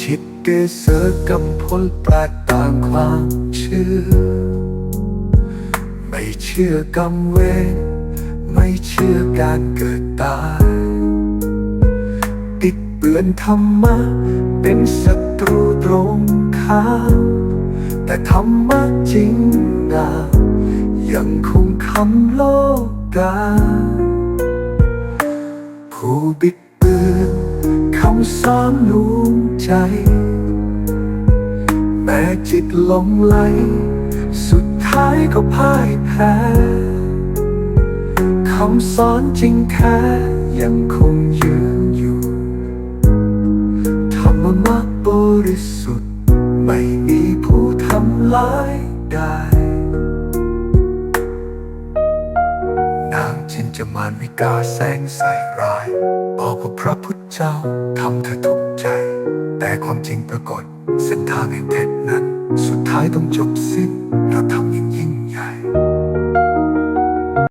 ชิดเกษรกำพลแปลกต่างความเชื่อ ไม่เชื่อกรรมเวรไม่เชื่อการเกิดตายติดเปือนธรรมะ เป็นศัตรูตรงข้ามแต่ธรรมะจริงนะยังคงคำโลกาผู้บิดเบือนคำสอนลวง ใจ แม้จิตหลงไหล สุดท้ายก็พ่ายแพ้คำสอนจริงแค่ยังคงยืนอยู่ธรรมะบริสุทธิ์ ไม่มีผู้ทำลายได้ นางจินจะมานวิกาแสงใส่ร้ายบอกว่าพระพุทธเจ้าทำเธอทุกข์ใจ แต่ความจริงปรากฏ เส้นทางแห่งเท็จนั้น สุดท้ายต้องจบสิ้นเราทำ